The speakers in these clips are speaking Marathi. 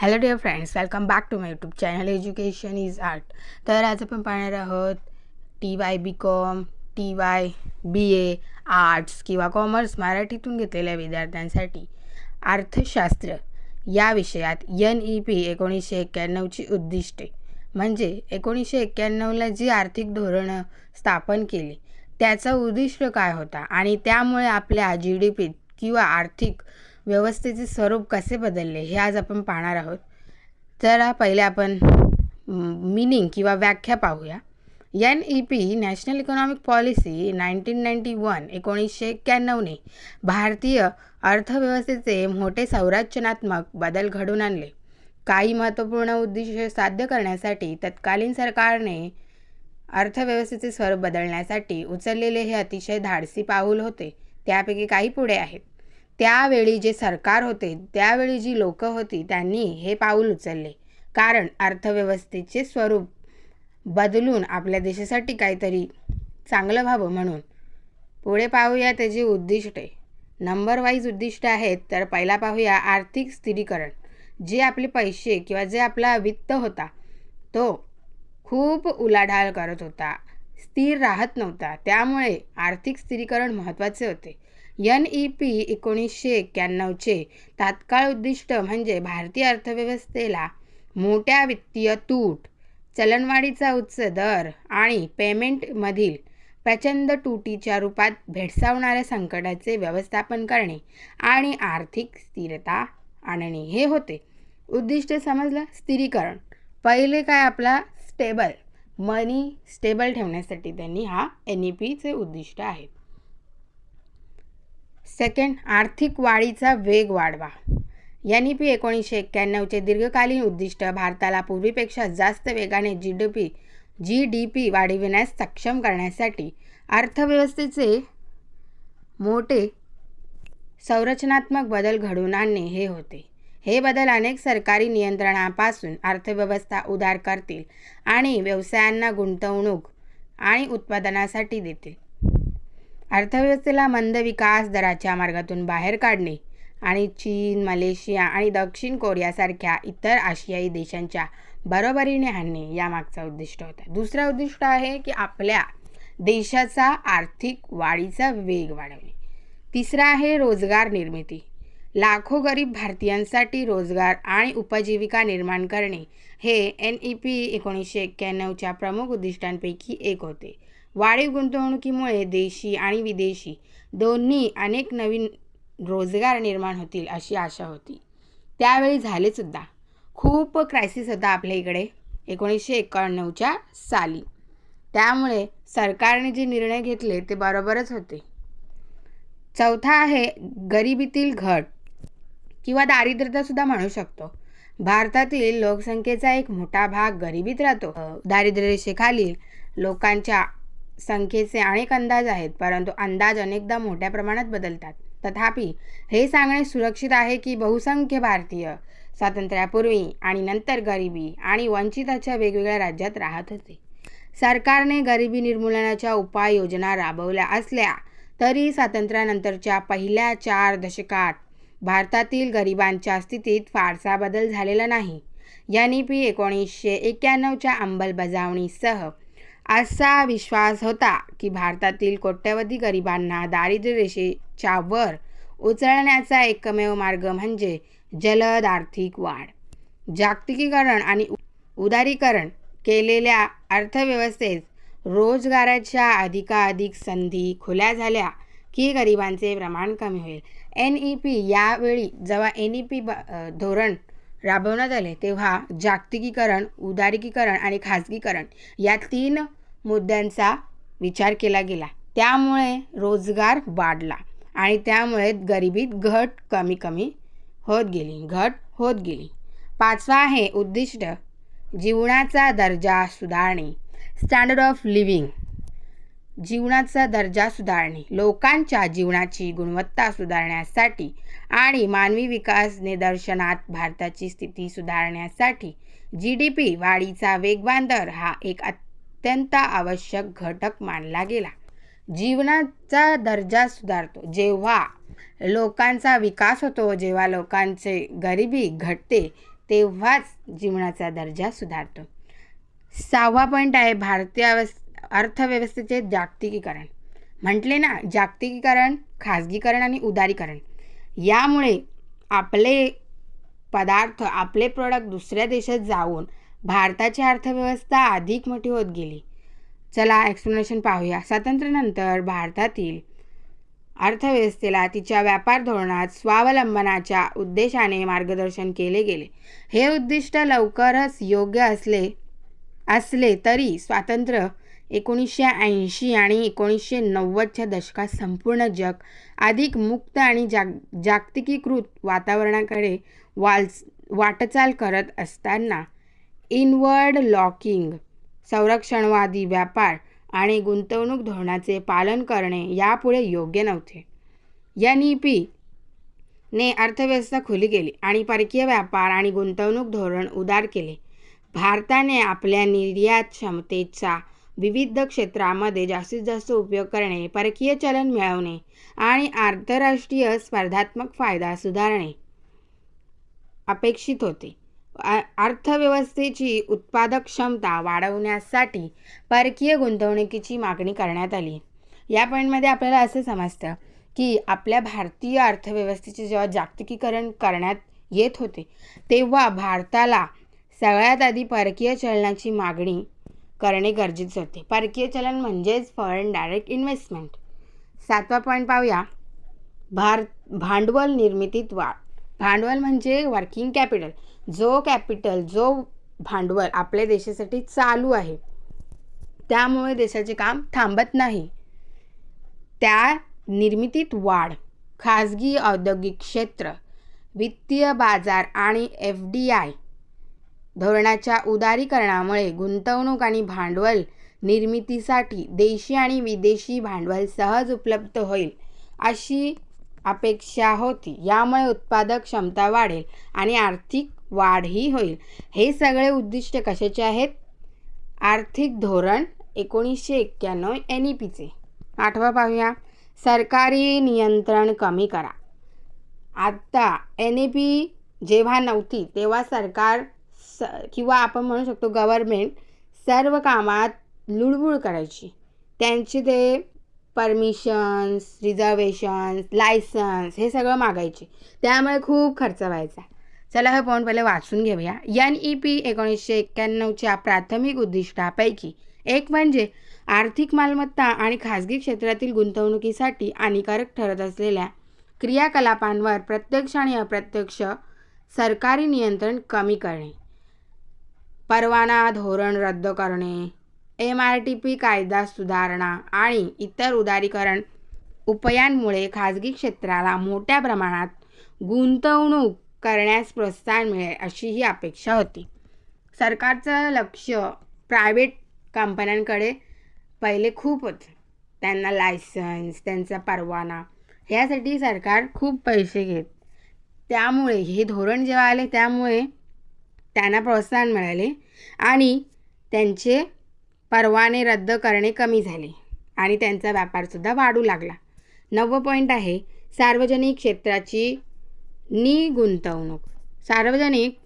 Hello dear friends welcome back to my YouTube channel education is art तर आज आपण पाहणार आहोत T Y B com T Y B A arts किंवा कॉमर्स मराठीतून घेतलेल्या विद्यार्थ्यांसाठी अर्थशास्त्र या विषयात एन ई पी एकोणीसशे एक्क्याण्णवची उद्दिष्टे. म्हणजे एकोणीसशे एक्क्याण्णवला जी आर्थिक धोरणं स्थापन केली त्याचा उद्दिष्ट काय होता? आणि त्यामुळे आपल्या जी डी पीत किंवा आर्थिक व्यवस्थेचे स्वरूप कसे बदलले हे आज आपण पाहणार आहोत. तर पहिले आपण मिनिंग किंवा व्याख्या पाहूया. N E P national economic policy nineteen ninety one एकोणीसशे एक्क्याण्णवने भारतीय अर्थव्यवस्थेचे मोठे संरचनात्मक बदल घडून आणले. काही महत्त्वपूर्ण उद्दिष्ट साध्य करण्यासाठी तत्कालीन सरकारने अर्थव्यवस्थेचे स्वरूप बदलण्यासाठी उचललेले हे अतिशय धाडसी पाऊल होते. त्यापैकी काही पुढे आहेत. त्यावेळी जे सरकार होते त्यावेळी जी लोकं होती त्यांनी हे पाऊल उचलले. कारण अर्थव्यवस्थेचे स्वरूप बदलून आपल्या देशासाठी काहीतरी चांगलं व्हावं म्हणून. पुढे पाहूया त्याची उद्दिष्टे. नंबर वाईज उद्दिष्ट आहेत तर पहिला पाहूया आर्थिक स्थिरीकरण. जे आपले पैसे किंवा जे आपला वित्त होता तो खूप उलाढाल करत होता. स्थिर राहत नव्हता. त्यामुळे आर्थिक स्थिरीकरण महत्त्वाचे होते. एन ई पी एकोणीसशे एक्क्याण्णवचे तात्काळ उद्दिष्ट म्हणजे भारतीय अर्थव्यवस्थेला मोठ्या वित्तीय तूट चलनवाढीचा उच्च दर आणि पेमेंटमधील प्रचंड तुटीच्या रूपात भेडसावणाऱ्या संकटाचे व्यवस्थापन करणे आणि आर्थिक स्थिरता आणणे हे होते. उद्दिष्ट समजलं? स्थिरीकरण. पहिले काय आपला स्टेबल मनी स्टेबल ठेवण्यासाठी त्यांनी हा एन ई पीचे उद्दिष्ट आहे सेकंड आर्थिक वाढीचा वेग वाढवा. एन ई पी एकोणीसशे एक्क्याण्णवचे दीर्घकालीन उद्दिष्ट भारताला पूर्वीपेक्षा जास्त वेगाने G D P G D P वाढविण्यास सक्षम करण्यासाठी अर्थव्यवस्थेचे मोठे संरचनात्मक बदल घडवून आणणे हे होते. हे बदल अनेक सरकारी नियंत्रणापासून अर्थव्यवस्था उदार करतील आणि व्यवसायांना गुंतवणूक आणि उत्पादनासाठी देतील. अर्थव्यवस्थेला मंद विकास दराच्या मार्गातून बाहेर काढणे आणि चीन मलेशिया आणि दक्षिण कोरियासारख्या इतर आशियाई देशांच्या बरोबरीने आणणे यामागचा उद्दिष्ट होता. दुसरा उद्दिष्ट आहे की आपल्या देशाचा आर्थिक वाढीचा वेग वाढवणे. तिसरा आहे रोजगार निर्मिती. लाखो गरीब भारतीयांसाठी रोजगार आणि उपजीविका निर्माण करणे हे एन ई पी एकोणीसशे एक्क्याण्णवच्या प्रमुख उद्दिष्टांपैकी एक होते. वाढीव गुंतवणुकीमुळे देशी आणि विदेशी दोन्ही अनेक नवीन रोजगार निर्माण होतील अशी आशा होती. त्यावेळी झालेसुद्धा. खूप क्रायसिस होता आपल्या इकडे. एकोणीसशे एकाण्णवच्या साली. त्यामुळे सरकारने जे निर्णय घेतले ते बरोबरच होते. चौथा आहे गरिबीतील घट किंवा दारिद्र्यतासुद्धा म्हणू शकतो. भारतातील लोकसंख्येचा एक मोठा भाग गरिबीत राहतो. दारिद्र्यरेषेखालील लोकांच्या संख्येचे अनेक अंदाज आहेत परंतु अंदाज अनेकदा मोठ्या प्रमाणात बदलतात. तथापि हे सांगणे सुरक्षित आहे की बहुसंख्य भारतीय स्वातंत्र्यापूर्वी आणि नंतर गरिबी आणि वंचिताच्या वेगवेगळ्या राज्यात राहत होते. सरकारने गरिबी निर्मूलनाच्या उपाययोजना राबवल्या असल्या तरी स्वातंत्र्यानंतरच्या पहिल्या चार दशकात भारतातील गरिबांच्या स्थितीत फारसा बदल झालेला नाही. एन ई पी एकोणीसशे एक्क्याण्णवच्या अंमलबजावणीसह असा विश्वास होता की भारतातील कोट्यवधी गरिबांना दारिद्र्य रेषेच्या वर उचलण्याचा एकमेव मार्ग म्हणजे जलद आर्थिक वाढ. जागतिकीकरण आणि उदारीकरण केलेल्या अर्थव्यवस्थेत रोजगाराच्या अधिकाधिक संधी खुल्या झाल्या की गरिबांचे प्रमाण कमी होईल. एन ई पी यावेळी जेव्हा एन ई पी ब धोरण राबवण्यात आले तेव्हा जागतिकीकरण उदारीकीकरण आणि खाजगीकरण या तीन मुद्द्यांचा विचार केला गेला. त्यामुळे रोजगार वाढला आणि त्यामुळे गरिबीत घट कमी कमी होत गेली घट होत गेली. पाचवा आहे उद्दिष्ट जीवनाचा दर्जा सुधारणे. स्टँडर्ड ऑफ लिव्हिंग जीवनाचा दर्जा सुधारणे. लोकांच्या जीवनाची गुणवत्ता सुधारण्यासाठी आणि मानवी विकास निदर्शनात भारताची स्थिती सुधारण्यासाठी जी डी पी वाढीचा वेगवान दर हा एक अत्यंत अत्यंत आवश्यक घटक मानला गेला. जीवनाचा दर्जा सुधारतो. जेव्हा लोकांचा विकास होतो जेव्हा लोकांचे गरिबी घटते तेव्हाच जीवनाचा दर्जा सुधारतो. सहावा पॉईंट आहे भारतीय अर्थव्यवस्थेचे जागतिकीकरण. म्हटले ना जागतिकीकरण खाजगीकरण आणि उदारीकरण. यामुळे आपले पदार्थ आपले प्रोडक्ट दुसऱ्या देशात जाऊन भारताची अर्थव्यवस्था अधिक मोठी होत गेली. चला एक्सप्लेनेशन पाहूया. स्वातंत्र्यानंतर भारतातील अर्थव्यवस्थेला तिच्या व्यापार धोरणात स्वावलंबनाच्या उद्देशाने मार्गदर्शन केले गेले. हे उद्दिष्ट लवकरच योग्य असले असले तरी स्वातंत्र्य एकोणीसशे ऐंशी आणि एकोणीसशे नव्वदच्या दशकात संपूर्ण जग अधिक मुक्त आणि जाग जागतिकीकृत वातावरणाकडे वाल वाटचाल करत असताना इनवर्ड लॉकिंग संरक्षणवादी व्यापार आणि गुंतवणूक धोरणाचे पालन करणे यापुढे योग्य नव्हते. एन ई पी ने अर्थव्यवस्था खुली केली आणि परकीय व्यापार आणि गुंतवणूक धोरण उदार केले. भारताने आपल्या निर्यात क्षमतेचा विविध क्षेत्रामध्ये जास्तीत जास्त उपयोग करणे परकीय चलन मिळवणे आणि आंतरराष्ट्रीय स्पर्धात्मक फायदा सुधारणे अपेक्षित होते. अर्थव्यवस्थेची उत्पादक क्षमता वाढवण्यासाठी परकीय गुंतवणुकीची मागणी करण्यात आली. या पॉईंटमध्ये आपल्याला असं समजतं की आपल्या भारतीय अर्थव्यवस्थेचे जेव्हा जागतिकीकरण करण्यात येत होते तेव्हा भारताला सगळ्यात आधी परकीय चलनाची मागणी करणे गरजेचे होते. परकीय चलन म्हणजेच फॉरेन डायरेक्ट इन्व्हेस्टमेंट सातवा पॉईंट पाहूया. भार भांडवल निर्मितीत वाढ. भांडवल म्हणजे वर्किंग कॅपिटल जो कॅपिटल जो भांडवल आपल्या देशासाठी चालू आहे त्यामुळे देशाचे काम थांबत नाही. त्या निर्मितीत वाढ खाजगी औद्योगिक क्षेत्र वित्तीय बाजार आणि एफ डी आय धोरणाच्या उदारीकरणामुळे गुंतवणूक आणि भांडवल निर्मितीसाठी देशी आणि विदेशी भांडवल सहज उपलब्ध होईल अशी अपेक्षा होती. यामुळे उत्पादक क्षमता वाढेल आणि आर्थिक वाढही होईल. हे सगळे उद्दिष्ट कशाचे आहेत? आर्थिक धोरण एकोणीसशे एक्क्याण्णव एन ई पीचे आठवा पाहूया. सरकारी नियंत्रण कमी करा. आत्ता एन ई पी जेव्हा नव्हती तेव्हा सरकार स किंवा आपण म्हणू शकतो गव्हर्मेंट सर्व कामात लुडबुड करायची. त्यांचे ते परमिशन्स रिझर्वेशन्स लायसन्स हे सगळं मागायचे. त्यामुळे खूप खर्च व्हायचा. चला हे पॉईंट पहिले वाचून घेऊया. एन ई पी एकोणीसशे एक्क्याण्णवच्या प्राथमिक उद्दिष्टापैकी एक म्हणजे आर्थिक मालमत्ता आणि खाजगी क्षेत्रातील गुंतवणुकीसाठी हानिकारक ठरत असलेल्या क्रियाकलापांवर प्रत्यक्ष आणि अप्रत्यक्ष सरकारी नियंत्रण कमी करणे. परवाना धोरण रद्द करणे. एम आर टी पी कायदा सुधारणा आणि इतर उदारीकरण उपायांमुळे खाजगी क्षेत्राला मोठ्या प्रमाणात गुंतवणूक करण्यास प्रोत्साहन मिळेल अशी ही अपेक्षा होती. सरकारचं लक्ष प्रायव्हेट कंपन्यांकडे पहिले खूप होतं. त्यांना लायसन्स त्यांचा परवाना ह्यासाठी सरकार खूप पैसे घेत. त्यामुळे हे धोरण जेव्हा आले त्यामुळे त्यांना प्रोत्साहन मिळाले आणि त्यांचे परवाने रद्द करणे कमी झाले आणि त्यांचा व्यापारसुद्धा वाढू लागला. नववं पॉईंट आहे सार्वजनिक क्षेत्राची निगुंतवणूक सार्वजनिक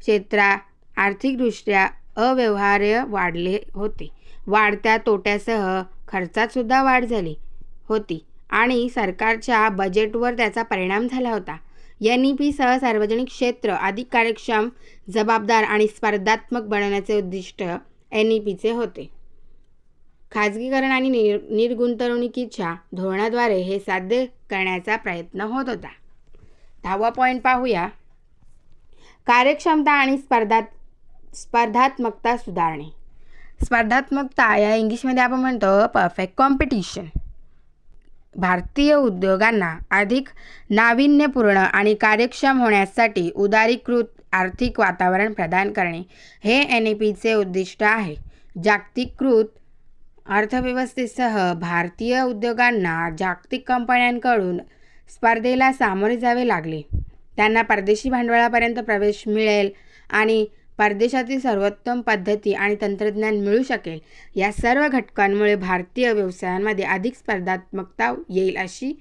क्षेत्रात आर्थिकदृष्ट्या अव्यवहार्य वाढले होते. वाढत्या तोट्यासह खर्चातसुद्धा वाढ झाली होती आणि सरकारच्या बजेटवर त्याचा परिणाम झाला होता. एन ई पीसह सार्वजनिक क्षेत्र अधिक कार्यक्षम जबाबदार आणि स्पर्धात्मक बनवण्याचे उद्दिष्ट एन ई पीचे होते. खाजगीकरण आणि निर निर्गुंतवणुकीच्या धोरणाद्वारे हे साध्य करण्याचा प्रयत्न होत होता. दहावा पॉईंट पाहूया. कार्यक्षमता आणि स्पर्धात स्पर्धात्मकता सुधारणे. स्पर्धात्मकता या इंग्लिशमध्ये आपण म्हणतो परफेक्ट कॉम्पिटिशन भारतीय उद्योगांना अधिक नाविन्यपूर्ण आणि कार्यक्षम होण्यासाठी उदारीकृत आर्थिक वातावरण प्रदान करणे. हे एन ई पीचे उद्दिष्ट आहे. जागतिककृत अर्थव्यवस्थेसह भारतीय उद्योगांना जागतिक कंपन्यांकडून स्पर्धेला सामोरे जावे लागले. त्यांना परदेशी भांडवलापर्यंत प्रवेश मिळेल आणि परदेशातील सर्वोत्तम पद्धती आणि तंत्रज्ञान मिळू शकेल. या सर्व घटकांमुळे भारतीय व्यवसायांमध्ये अधिक स्पर्धात्मकता येईल अशी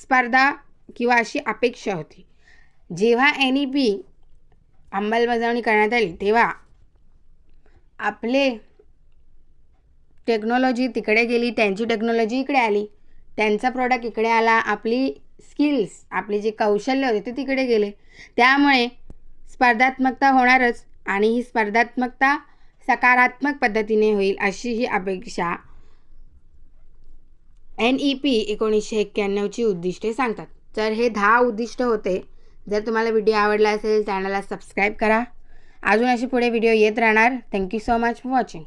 स्पर्धा किंवा अशी अपेक्षा होती. जेव्हा एन ई पी अंमलबजावणी करण्यात आली. तेव्हा आपले टेक्नॉलॉजी तिकडे गेली त्यांची टेक्नॉलॉजी इकडे आली. त्यांचा प्रॉडक्ट इकडे आला आपली स्किल्स आपली जे कौशल्य होते ते तिकडे गेले. त्यामुळे स्पर्धात्मकता होणारच आणि ही स्पर्धात्मकता सकारात्मक पद्धतीने होईल अशी ही अपेक्षा एन ई पी एकोणीसशे एक्क्याण्णवची उद्दिष्टे सांगतात. तर हे दहा उद्दिष्ट होते. जर तुम्हाला व्हिडिओ आवडला असेल चॅनलला सबस्क्राईब करा. अजून असे पुढे व्हिडिओ येत राहणार. Thank you so much for watching